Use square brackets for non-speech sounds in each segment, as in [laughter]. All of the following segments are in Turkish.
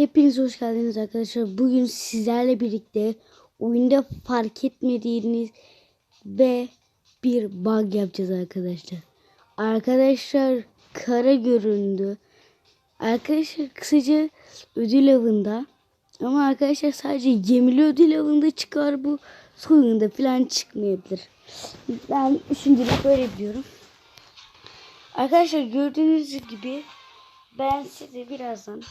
Hepiniz hoş geldiniz arkadaşlar. Bugün sizlerle birlikte oyunda fark etmediğiniz ve bir bug yapacağız arkadaşlar. Arkadaşlar kara göründü. Arkadaşlar kısaca ödül avında ama arkadaşlar sadece gemili ödül avında çıkar bu soyunda falan çıkmayabilir. Ben şimdilik böyle diyorum. Arkadaşlar gördüğünüz gibi ben size birazdan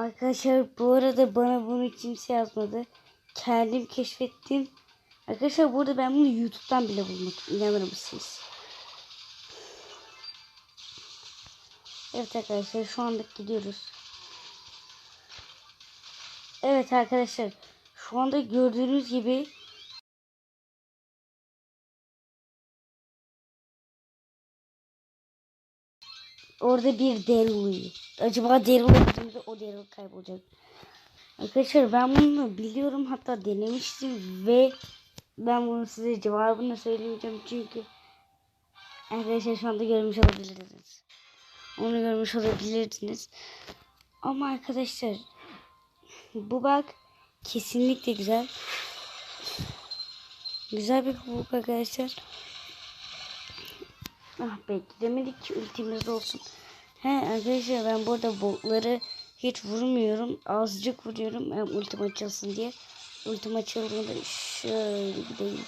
Arkadaşlar bu arada bana bunu kimse yazmadı. Kendim keşfettim. Arkadaşlar burada ben bunu YouTube'dan bile bulmadım. İnanır mısınız? Evet arkadaşlar şu anda gidiyoruz. Evet arkadaşlar şu anda gördüğünüz gibi Orada bir Daryl uyuyor. Acaba Daryl öldüğünde o Daryl kaybolacak. Arkadaşlar ben bunu biliyorum hatta denemiştim ve ben bunu size cevabını söyleyeceğim çünkü arkadaşlar şu anda görmüş olabilirsiniz. Onu görmüş olabilirsiniz. Ama arkadaşlar bu bak kesinlikle güzel. Güzel bir bug arkadaşlar. Ah be gidemedik ki ultimiz olsun. He arkadaşlar ben burada botları hiç vurmuyorum. Azıcık vuruyorum. Hem ultim açılsın diye. Ultim açıldığında şöyle gideyim.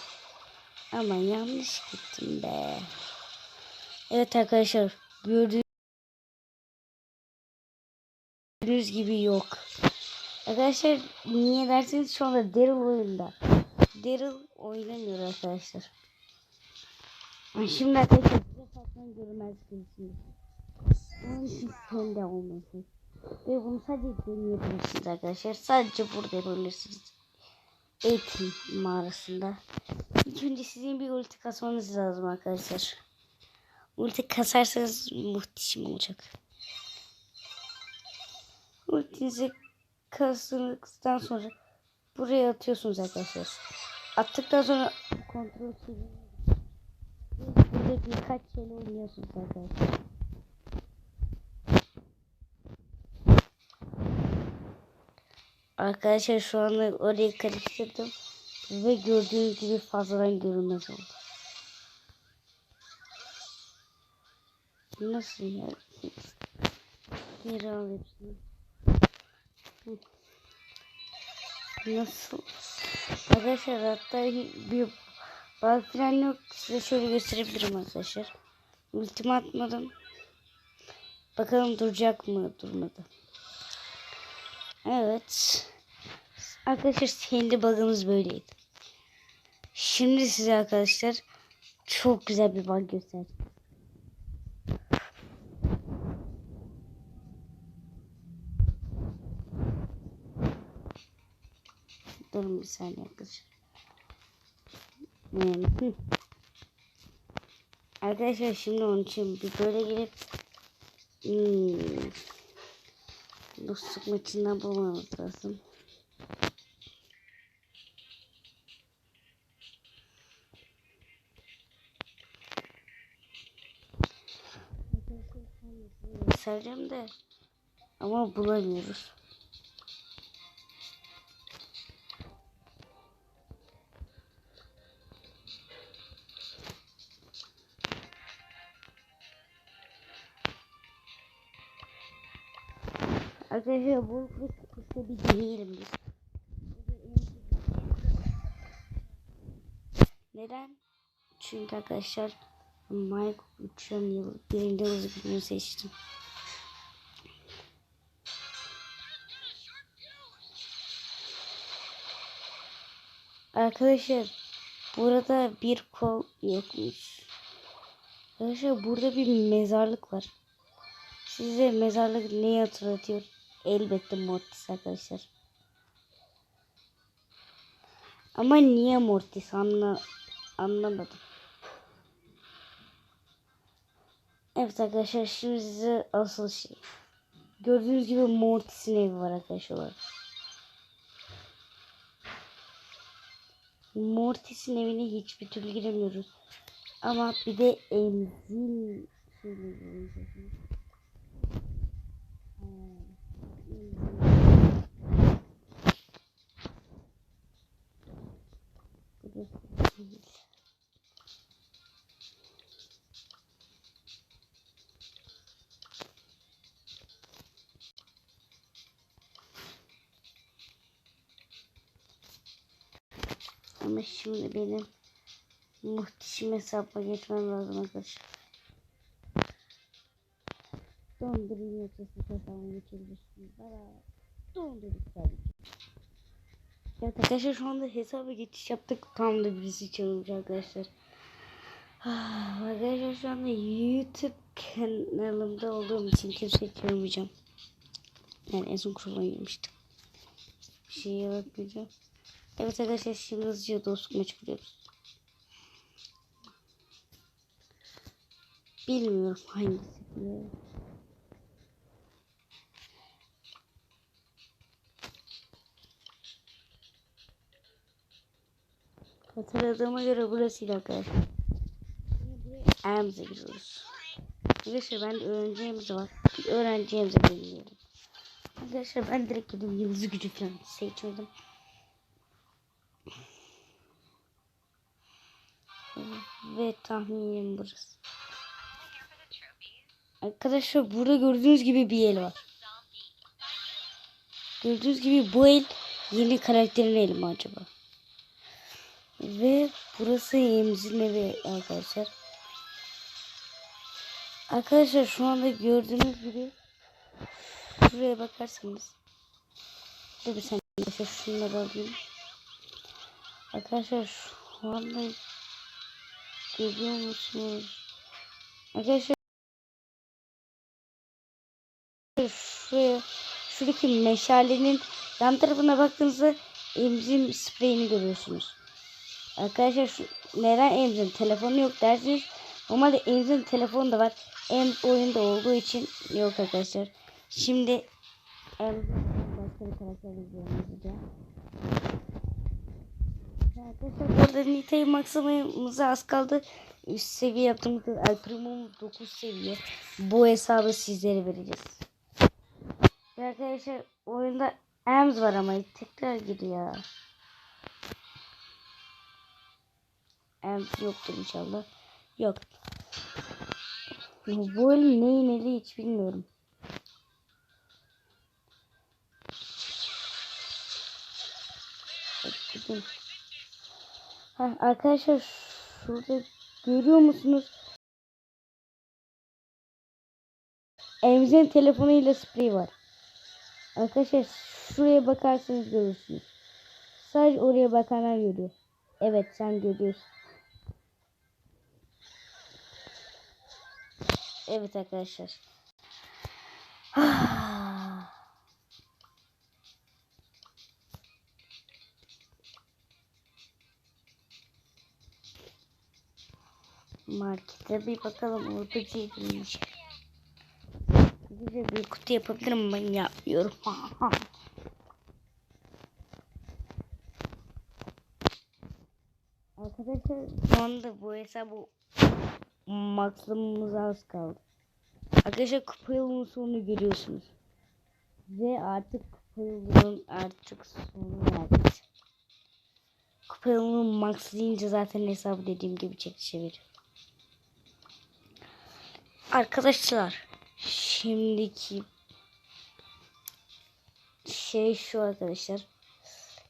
Ama yanlış gittim be. Evet arkadaşlar gördüğünüz gibi yok. Arkadaşlar niye derseniz şu anda Daryl oyunda. Daryl oynamıyor arkadaşlar. Şimdi arkadaşlar size saklan görmez değilsiniz. Onun için pembe olması. Ve bunu sadece deneyebilirsiniz arkadaşlar. Sadece burada yapabilirsiniz. Eğitim mağarasında. İlk önce sizin bir ulti kasmanız lazım arkadaşlar. Ulti kasarsanız muhteşem olacak. Ultinizi kastıktan sonra buraya atıyorsunuz arkadaşlar. Attıktan sonra kontrol çeviriyorsunuz. Burada birkaç şeyle oynuyorsunuz arkadaşlar. Arkadaşlar şu anda orayı karıştırdım. Ve gördüğünüz gibi fazladan görünmez oldu. Nasıl ya? Geri al hepsini. Nasıl? Arkadaşlar hatta bir bug falan yok. Size şöyle gösterebilirim arkadaşlar. Ultimi atmadım. Bakalım duracak mı? Durmadı. Evet. Arkadaşlar kendi bug'ımız böyleydi. Şimdi size arkadaşlar çok güzel bir bug göstereceğim. Durun bir saniye arkadaşlar. Hmm. Arkadaşlar şimdi onun için bir böyle girip hmm, dostluk maçından bulmamız lazım. Göstereceğim de ama bulamıyoruz. Arkadaşlar bu kuşta bir deneyelim biz. Neden? Çünkü arkadaşlar Mike uçan yıl birinde uzun seçtim. Arkadaşlar burada bir kol yokmuş. Arkadaşlar burada bir mezarlık var. Size mezarlık neyi hatırlatıyor? Elbette Mortis arkadaşlar. Ama niye Mortis anla anlamadım. Evet arkadaşlar şimdi size asıl şey. Gördüğünüz gibi Mortis'in evi var arkadaşlar. Mortis'in evine hiçbir türlü giremiyoruz. Ama bir de Emzin şöyle Ama şimdi benim muhteşem hesaba geçmem lazım arkadaşlar. Dondurayım yoksa hesabına geçebilirsiniz. Bana dondurayım tabii ki. Arkadaşlar şu anda hesaba geçiş yaptık. Tam da birisi çalmış arkadaşlar. Ah, Arkadaşlar şu anda YouTube kanalımda olduğum için kimseyi çağırmayacağım. Yani en son kurula girmiştim. Bir şey yapmayacağım. Evet arkadaşlar şimdi hızlıca dostluk maçı kuruyoruz. Bilmiyorum hangisi. Hatırladığıma göre burasıydı arkadaşlar. Ayağımıza giriyoruz. Arkadaşlar ben de öğreneceğimiz var. Bir öğreneceğimize geliyorum. Arkadaşlar ben direkt gidip yıldız gücü falan seçmedim. Ve tahminim burası. Arkadaşlar burada gördüğünüz gibi bir el var. Gördüğünüz gibi bu el yeni karakterin eli mi acaba? Ve burası Yemiz'in evi arkadaşlar. Arkadaşlar şu anda gördüğünüz gibi şuraya bakarsanız Dur bir saniye şunları alayım. Arkadaşlar şu anda görüyor musunuz? Arkadaşlar şuraya şuradaki meşalenin yan tarafına baktığınızda emzim spreyini görüyorsunuz. Arkadaşlar şu, neden Emz'in telefonu yok dersiniz. Normalde Emz'in telefonu da var. Emz oyunda olduğu için yok arkadaşlar. Şimdi Emz'in başka bir karakter hızlıca. Arkadaşlar arada Nita'yı maksimumuza az kaldı. Üst seviye yaptığımız El Primo'muz 9 seviye. Bu hesabı sizlere vereceğiz. Ve arkadaşlar oyunda Ems var ama tekrar gidiyor. Ems yoktur inşallah. Yok. Bu el neyin eli hiç bilmiyorum. Gidin. Arkadaşlar şurada görüyor musunuz? Emzin telefonuyla sprey var. Arkadaşlar şuraya bakarsanız görürsünüz. Sadece oraya bakanlar görüyor. Evet sen görüyorsun. Evet arkadaşlar. Markete bir bakalım orada değilmiş. Güzel bir kutu yapabilirim ben yapmıyorum. [laughs] Arkadaşlar şu anda bu hesabı maksimumuz az kaldı. Arkadaşlar kupa yolunun sonunu görüyorsunuz. Ve artık kupa yolunun artık sonu neredeyse. Kupa yolunun max deyince zaten hesabı dediğim gibi çekişe veriyor. Arkadaşlar şimdiki şey şu arkadaşlar.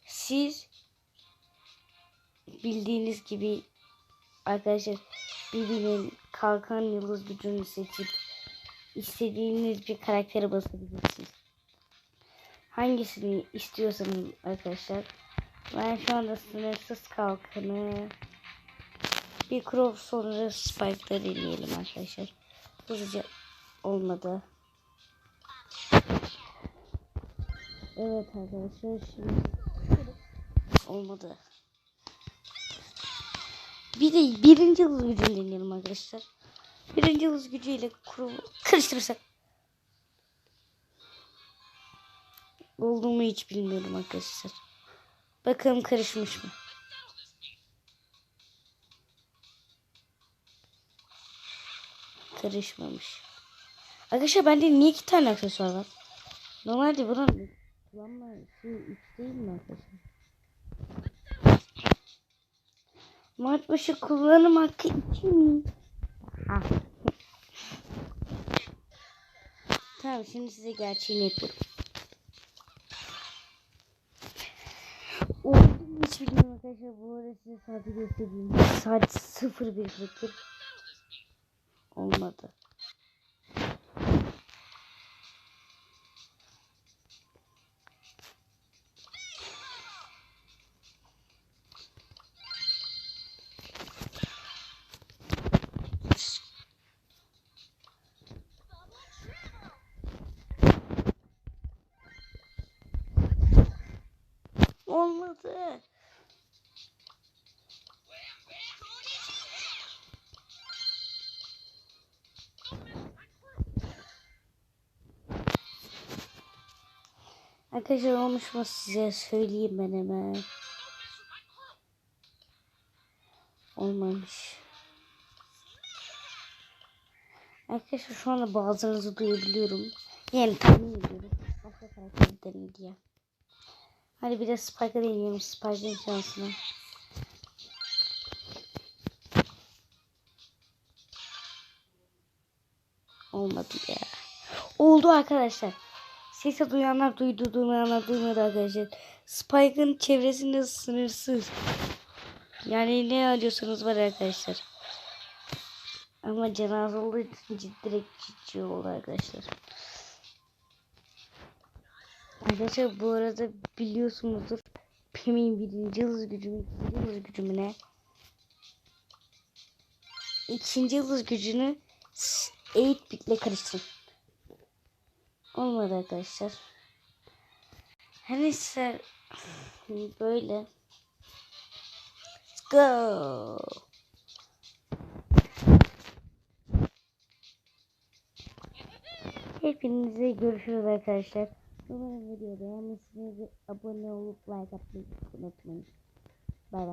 Siz bildiğiniz gibi arkadaşlar birbirinin kalkan yıldız gücünü seçip istediğiniz bir karaktere basabilirsiniz. Hangisini istiyorsanız arkadaşlar. Ben şu anda sınırsız kalkanı bir crop sonra spike'da deneyelim arkadaşlar. Hızlıca olmadı. Evet arkadaşlar şimdi olmadı. Bir de birinci hız gücünü deneyelim arkadaşlar. Birinci hız gücüyle kuru karıştırırsak. Oldu mu hiç bilmiyorum arkadaşlar. Bakalım karışmış mı? Karışmamış. Arkadaşlar bende niye iki tane aksesuar var? Normalde bunun kullanma şey üç değil mi arkadaşlar? Maç başı kullanım hakkı iki mi? Ah. tamam şimdi size gerçeğini yapıyorum. Oldu Hiç bilmiyorum arkadaşlar. Bu arada size saati göstereyim. Saat 01.41. Olmadı. Olmadı. Arkadaşlar olmuş mu size söyleyeyim ben hemen. Olmamış. Arkadaşlar şu anda bazılarınızı duyabiliyorum. Yani tahmin ediyorum. Başka karakterlerin diye. Hadi bir de Spike'a deneyelim. Spike'ın şansını. Olmadı ya. Oldu arkadaşlar. Sesi duyanlar duydu, duymayanlar duymadı arkadaşlar. Spike'ın çevresinde sınırsız. Yani ne alıyorsanız var arkadaşlar. Ama cenaze olduğu için direkt ciddi oldu arkadaşlar. Arkadaşlar bu arada biliyorsunuzdur. Pem'in birinci yıldız gücümü, ikinci yıldız gücümü ne? İkinci yıldız gücünü 8 bitle karıştırın. Olmadı arkadaşlar. Her neyse böyle. Let's go. Hepinize görüşürüz arkadaşlar. Umarım videoyu beğenmişsiniz. Abone olup like atmayı unutmayın. Bay bay.